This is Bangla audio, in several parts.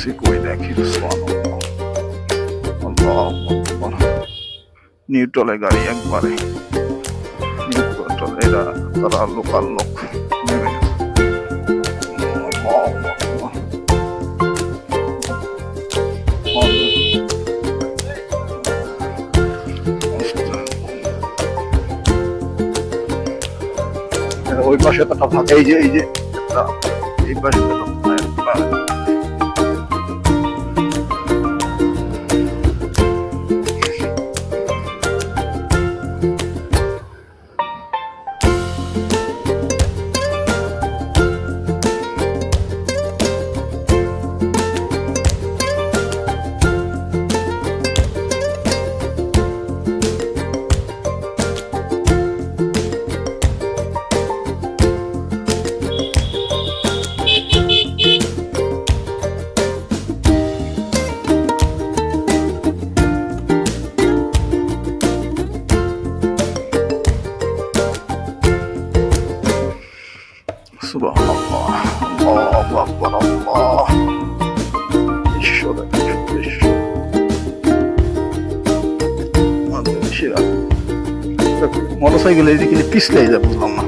সুবাহান আল্লাহ আকবার নিউট্রলে গাড়ি একবারে এরা তারা লোকাল লোক। ওই পাশে একটা ফাঁকা এই যে এই যে এই পাশে মোটরসাইকেল এদিকে পিছলে যা বুঝলাম না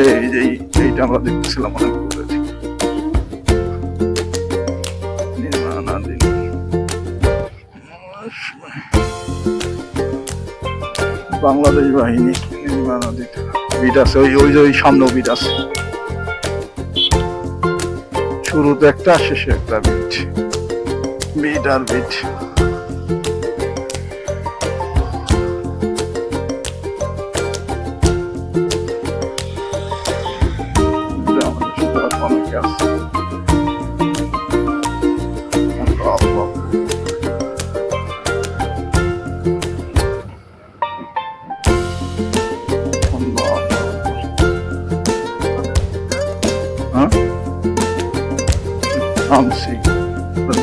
এই যে এইটা আমরা দেখতেছিলাম অনেক। বাংলাদেশ বাহিনী বিট আছে, ওই ওই ওই সামনে বিট আছে। শুরুতে একটা, শেষে একটা বিট। বিট আর বিট।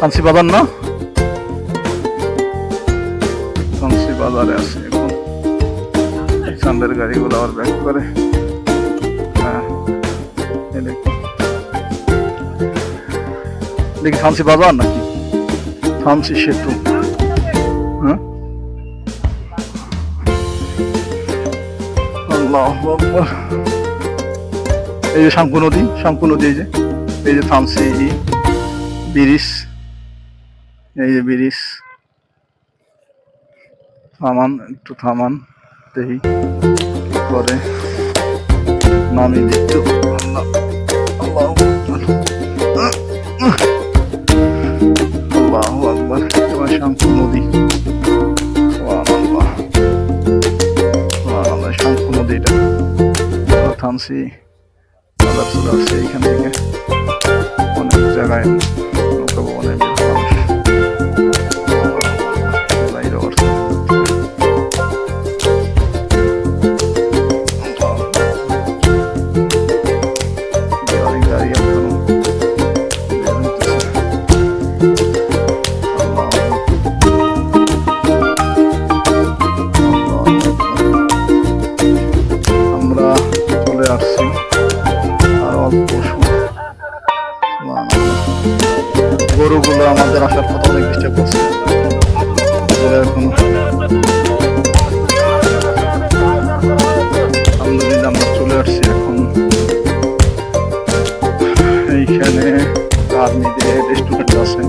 থানসি বাজার না? থানসি বাজারে আছে এখন। সামনের গাড়িগুলো আবার ব্যাক করে। হ্যাঁ দেখি থানসি বাজার নাকি? থানসি সেতু। হ্যাঁ? আল্লাহ এই যে শাঙ্কু নদী শাঙ্কু নদী এই যে এই যে থামসি ব্রিজ। এই যে ব্রিজ। থামান, একটু থামান, দেখি করে। নামি দিত আল্লাহ শাঙ্কু নদী। সুবহানাল্লাহ। সুবহানাল্লাহ শাঙ্কু নদী এটা থামসি আসছি বাজার চলে আসছি এইখান থেকে। অনেক জায়গায়। আসার কথা অনেক ডিস্টার্ব করছে এখনও আলহামদুলিল্লাহ আমরা চলে আসছি এখন। এইখানে আর্মিদের রেস্টুরেন্ট আছে।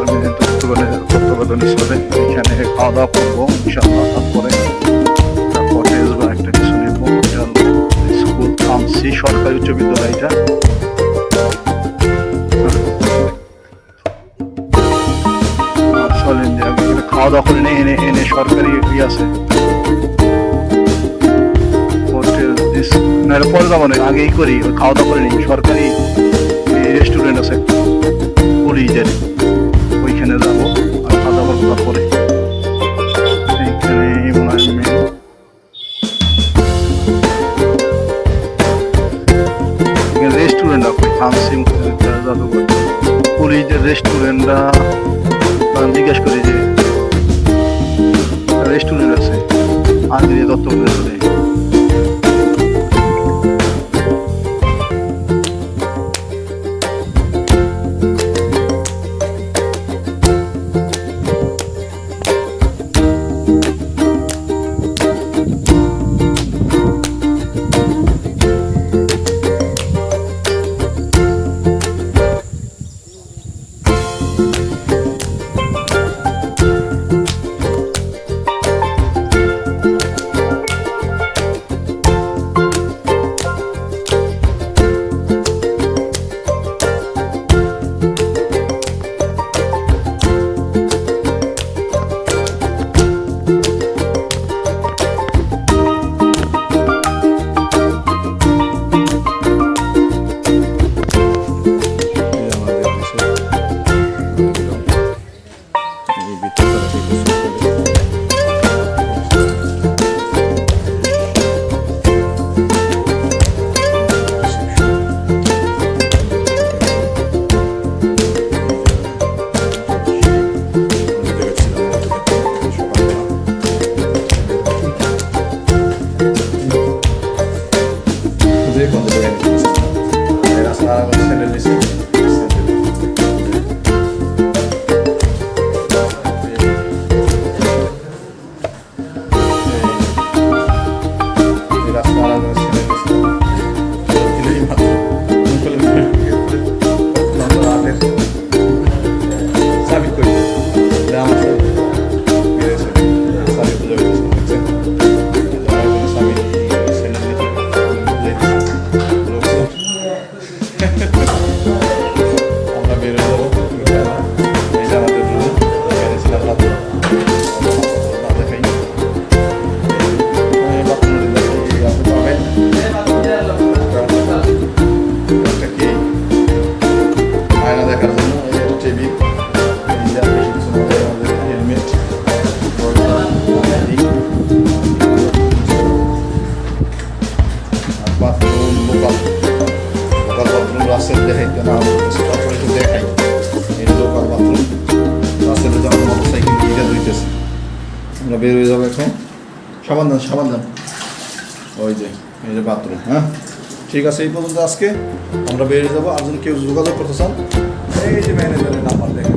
আর্মিদের তত্ত্বাবধানে তত্ত্বাবধান খাওয়া দাওয়া করব তারপরে একটা কিছু সরকারি উচ্চ বিদ্যালয়। করে নিয়ে এনে এনে সরকারি ই আছে। না পরে যাব না আগেই করি খাওয়া দাওয়া করে নিই। সরকারি রেস্টুরেন্ট আছে। পুরীদের সাবান দেন সাবান দেন ওই যে, এই যে বাথরুম হ্যাঁ? ঠিক আছে, এই পর্যন্ত আজকে। আমরা বেরিয়ে যাব। আর যদি কেউ যোগাযোগ করতে চান, এই যে ম্যানেজারের নাম্বার দেখেন।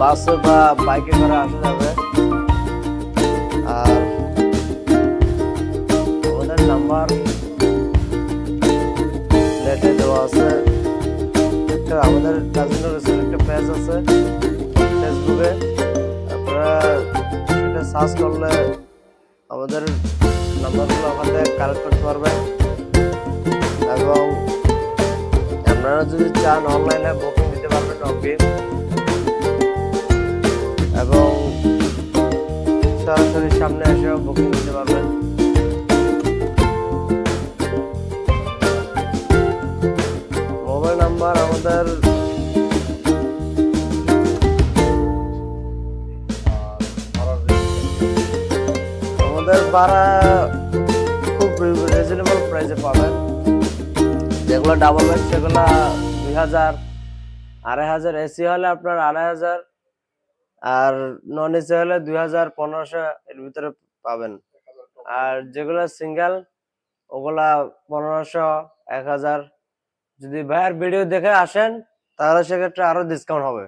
বাসে বা বাইকে করে আসা যাবে। আর আমাদের নাম্বার নেটে দেওয়া আছে। একটা আমাদের কাজিন একটা পেজ আছে ফেসবুকে আপনারা এটা সার্চ করলে আমাদের নাম্বারগুলো থেকে কালেক্ট করতে পারবেন। এবং আপনারা যদি চান অনলাইনে বুকিং দিতে পারবেন অগ্রিম এবং সরাসরি সামনে এসেও বুকিং দিতে পারবেন। মোবাইল নাম্বার আমাদের আমাদের ভাড়া খুব রিজনেবল প্রাইসে পাবেন। যেগুলো ডাবল বেড সেগুলো দুই হাজার, আড়াই হাজার এসি হলে আপনার আড়াই হাজার, আর নন এসি হলে দুই হাজার পনেরোশো এর ভিতরে পাবেন। আর যেগুলো সিঙ্গেল ওগুলা পনেরোশো, এক হাজার। যদি ভাইয়ার ভিডিও দেখে আসেন, তাহলে সেক্ষেত্রে আরও ডিসকাউন্ট হবে।